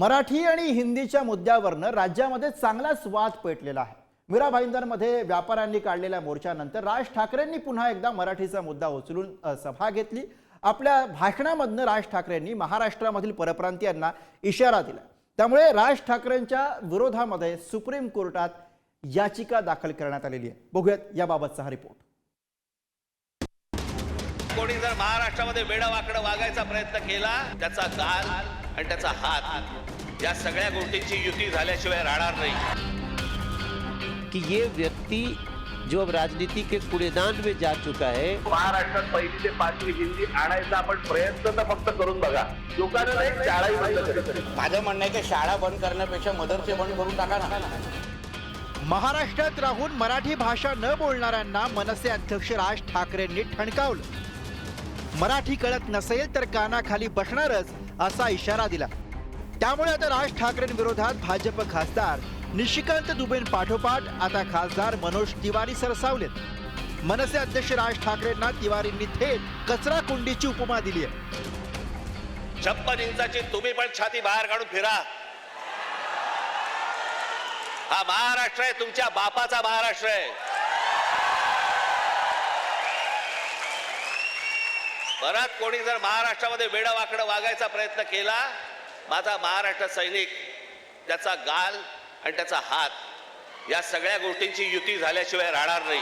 मराठी आणि हिंदीच्या मुद्द्यावरनं राज्यामध्ये चांगलाच वाद पेटलेला आहे. मीरा भाईंदरमध्ये व्यापाऱ्यांनी काढलेल्या मोर्चानंतर राज ठाकरेंनी पुन्हा एकदा मराठीचा मुद्दा उचलून सभा घेतली. आपल्या भाषणामधनं राज ठाकरेंनी महाराष्ट्रामधील परप्रांतीयांना इशारा दिला. त्यामुळे राज ठाकरेंच्या विरोधामध्ये सुप्रीम कोर्टात याचिका दाखल करण्यात आलेली आहे. बघूयात याबाबतचा हा रिपोर्ट. कोणी जर महाराष्ट्रामध्ये वेडावाकडं वागायचा प्रयत्न केला त्याचा काल आणि त्याचा हात या सगळ्या गोष्टींची युती झाल्याशिवाय राहणार नाही. कि ये व्यक्ति जो अब राजनीति के कूड़ेदान में जा चुका है महाराष्ट्रात पहिली ते पाचवी हिंदी आणायचा आपण प्रयत्न तर फक्त करून बघा. लोकांना नाही शाळाही बंद माझं म्हणणं आहे की शाळा बंद करण्यापेक्षा मदरसे बंद करून टाका ना. महाराष्ट्रात राहून मराठी भाषा न बोलणाऱ्यांना मनसे अध्यक्ष राज ठाकरेंनी ठणकावलं. मराठी कळत नसेल तर कानाखाली बसणारच असा इशारा दिला. त्यामुळे आता राज ठाकरेंविरोधात भाजप खासदार निशिकांत दुबेन पाठोपाठ आता खासदार मनोज तिवारी सरसावलेत. मनसे अध्यक्ष राज ठाकरेंना तिवारींनी थेट कचरा कुंडीची उपमा दिली आहे. छप्पन इंचाची तुम्ही पण छाती बाहेर काढून फिरा. हा महाराष्ट्र आहे तुमच्या बापाचा महाराष्ट्र आहे. परत कोणी जर महाराष्ट्रामध्ये वेडं वाकडं वागायचा प्रयत्न केला माझा महाराष्ट्र सैनिक त्याचा गाल आणि त्याचा हात या सगळ्या गोष्टींची युती झाल्याशिवाय राहणार नाही.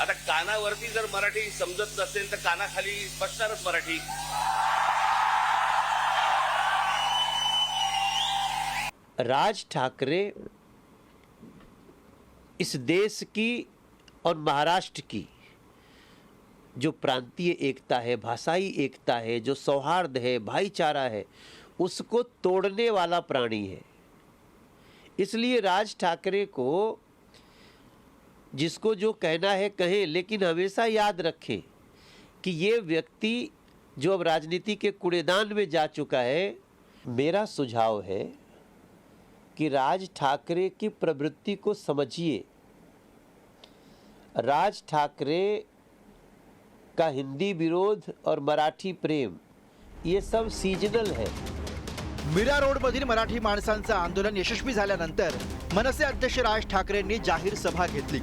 आता कानावरती जर मराठी समजत नसेल तर कानाखाली बसणारच मराठी. राज ठाकरे इस देश की और महाराष्ट्र की जो प्रांतीय एकता है, भाषाई एकता है, जो सौहार्द है, भाईचारा है, उसको तोड़ने वाला प्राणी है। इसलिए राज ठाकरे को जिसको जो कहना है कहें, लेकिन हमेशा याद रखें कि ये व्यक्ति जो अब राजनीति के कूड़ेदान में जा चुका है, मेरा सुझाव है कि राज ठाकरे की प्रवृत्ति को समझिए। राज ठाकरे का हिंदी विरोध और मराठी प्रेम ये सब सीजनल है। मीरा रोडमधील मराठी माणसांचं आंदोलन यशस्वी झाल्यानंतर मनसे अध्यक्ष राज ठाकरेंनी जाहीर सभा घेतली.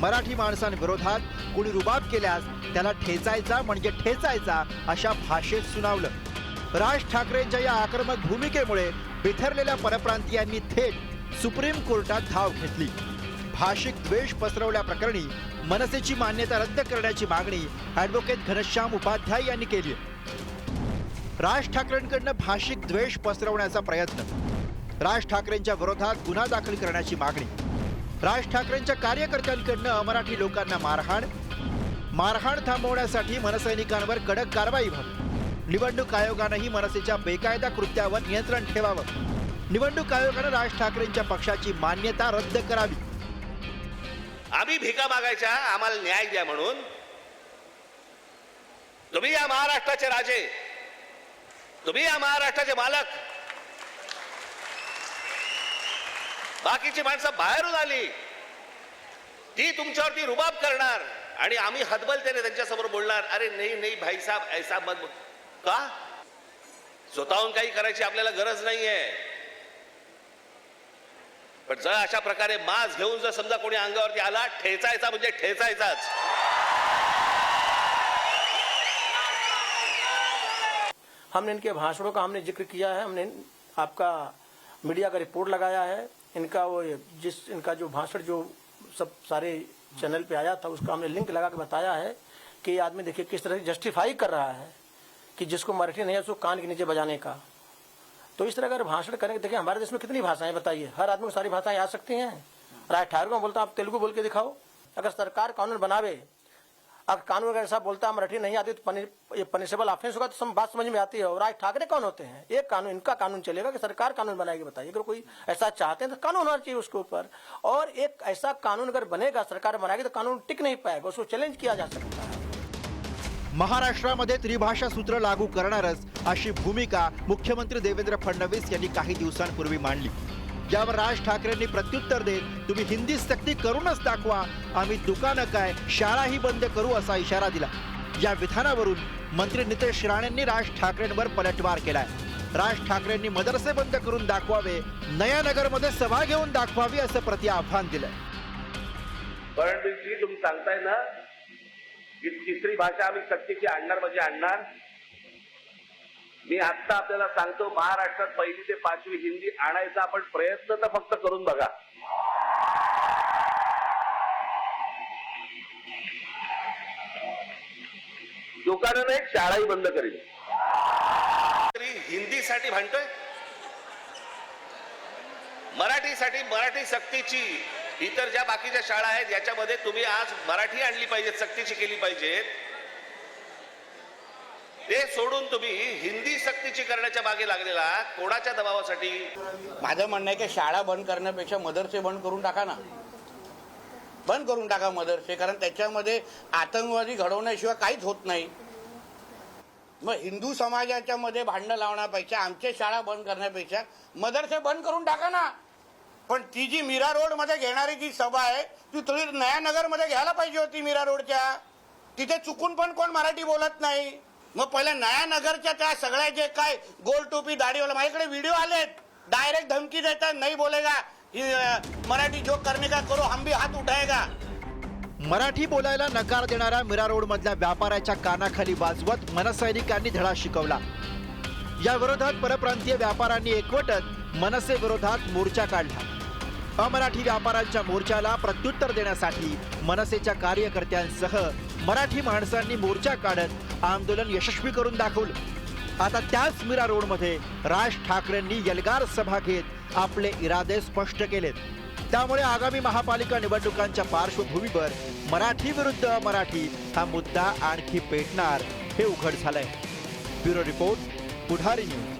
मराठी माणसांविरोधात कोणी रुबाब केल्यास त्याला ठेचायचा म्हणजे ठेचायचा अशा भाषेत सुनावलं. राज ठाकरेंच्या या आक्रमक भूमिकेमुळे बिथरलेल्या परप्रांतीयांनी थेट सुप्रीम कोर्टात धाव घेतली. भाषिक द्वेष पसरवल्याप्रकरणी मनसेची मान्यता रद्द करण्याची मागणी ॲडव्होकेट घनश्याम उपाध्याय यांनी केली आहे. राज ठाकरेंकडनं भाषिक द्वेष पसरवण्याचा प्रयत्न राज ठाकरेंच्या विरोधात गुन्हा दाखल करण्याची मागणी राज ठाकरेंच्या कार्यकर्त्यांकडनं अमराठी लोकांना मारहाण मारहाण थांबवण्यासाठी मनसैनिकांवर कडक कारवाई व्हावी निवडणूक आयोगानंही मनसेच्या बेकायदा कृत्यावर नियंत्रण ठेवावं निवडणूक आयोगानं राज ठाकरेंच्या पक्षाची मान्यता रद्द करावी. आम्ही भिका मागायच्या आम्हाला न्याय द्या म्हणून. तुम्ही या महाराष्ट्राचे राजे. तुम्ही या महाराष्ट्राचे मालक. बाकीची माणसं बाहेरून आली. ती तुमच्यावरती रुबाब करणार आणि आम्ही हदबलतेने त्यांच्यासमोर बोलणार. अरे नाही नाही भाई साहब ऐसा मत का? स्वतःहून काही करायची आपल्याला गरज नाहीये. पण जर अशा प्रकारे मास घेऊन जर समजा कोणी अंगावरती आला, ठेचायचा म्हणजे ठेचायचाच. हमने इनके भाषणों का हमने ज़िक्र किया है, हमने आपका मीडिया का रिपोर्ट लगाया है, इनका वो जिस, इनका जो भाषण जो सब सारे चैनल पे आया था, उसका हमने लिंक लगा के बताया है कि आदमी देखिए किस तरह से जस्टिफाई कर रहा है कि जिसको मराठी नहीं है, उसको कान के नीचे बजाने का। तो इस तरह अगर भाषण करेंगे देखिए हमारे देश में कितनी भाषाएँ बताइए। हर आदमी को सारी भाषाएँ आ सकती हैं। राज ठाकुर को बोलता आप तेलुगु बोल के दिखाओ। अगर सरकार कानून बनावे अगर कानून अगर ऐसा बोलता है मराठी नहीं आती तो पनि, पनिशेबल ऑफेंस होगा तो सम बात समझ में आती है। और राज ठाकरे कौन होते हैं? एक कानून इनका कानून चलेगा कि सरकार कानून बनाएगी बताइए। अगर कोई ऐसा चाहते हैं तो कानून होना चाहिए उसके ऊपर। और एक ऐसा कानून अगर बनेगा सरकार बनाएगी तो कानून टिक नहीं पाएगा उसको चैलेंज किया जा सकता है। महाराष्ट्रामध्ये त्रिभाषा सूत्र लागू करणारच अशी भूमिका मुख्यमंत्री देवेंद्र फडणवीस यांनी काही दिवसांपूर्वी मांडली. ज्यावर राज ठाकरेंनी प्रत्युत्तर देत तुम्ही हिंदी सक्ती करूनच दाखवा. आम्ही दुकानं काय शाळाही बंद करू असा इशारा दिला. या विधानावरून मंत्री नितेश राणेंनी राज ठाकरेंवर पलटवार केलाय. राज ठाकरेंनी मदरसे बंद करून दाखवावे नयानगरमध्ये सभा घेऊन दाखवावी असं प्रति आव्हान दिलंय. फडणवीसजी तुम्ही सांगताय ना की तिसरी भाषा आम्ही सक्तीची आणणार म्हणजे आणणार. मी आत्ता आपल्याला सांगतो महाराष्ट्रात पहिली ते पाचवी हिंदी आणायचा आपण प्रयत्न तर फक्त करून बघा. दुकानं एक शाळाही बंद करेल. तरी हिंदीसाठी भांडतोय? मराठीसाठी मराठी सक्तीची इतर ज्या बाकीच्या शाळा आहेत याच्यामध्ये तुम्ही आज मराठी आणली पाहिजे सक्तीची केली पाहिजेत. ते सोडून तुम्ही हिंदी सक्तीची करण्याच्या मागे लागलेला कोणाच्या दबावासाठी? माझं म्हणणं आहे की शाळा बंद करण्यापेक्षा मदरसे बंद करून टाका ना. बंद करून टाका मदरसे कारण त्याच्यामध्ये आतंकवादी घडवण्याशिवाय काहीच होत नाही. मग हिंदू समाजाच्या मध्ये भांडणं लावण्यापेक्षा आमच्या शाळा बंद करण्यापेक्षा मदरसे बंद करून टाका ना. पण ती जी मीरा रोडमध्ये घेणारी जी सभा आहे ती थोडी नयानगरमध्ये घ्यायला पाहिजे होती मीरा रोडच्या. तिथे चुकून पण कोण मराठी बोलत नाही. मग पहिल्या नयानगरच्या त्या सगळ्या जे काय गोल टोपी दाढीवाला माझ्याकडे व्हिडिओ आलेत. डायरेक्ट धमकी देतात नाही बोलेगा. मराठी जोक करणे का करो हम भी हात उठाएगा. मराठी बोलायला नकार देणाऱ्या मीरा रोड मधल्या व्यापाऱ्याच्या कानाखाली वाजवत मनसैनिकांनी धडा शिकवला. या विरोधात परप्रांतीय व्यापाऱ्यांनी एकवटत मनसे विरोधात मोर्चा काढला. अमराठी व्यापाऱ्यांच्या मोर्चाला प्रत्युत्तर देण्यासाठी मनसेच्या कार्यकर्त्यांसह मराठी माणसांनी मोर्चा काढत आंदोलन यशस्वी करून दाखवलं. आता त्याच मीरा रोडमध्ये राज ठाकरेंनी यलगार सभा घेत आपले इरादे स्पष्ट केलेत. त्यामुळे आगामी महापालिका निवडणुकांच्या पार्श्वभूमीवर मराठी विरुद्ध मराठी हा मुद्दा आणखी पेटणार हे उघड झालंय. Bureau report Pudhari news.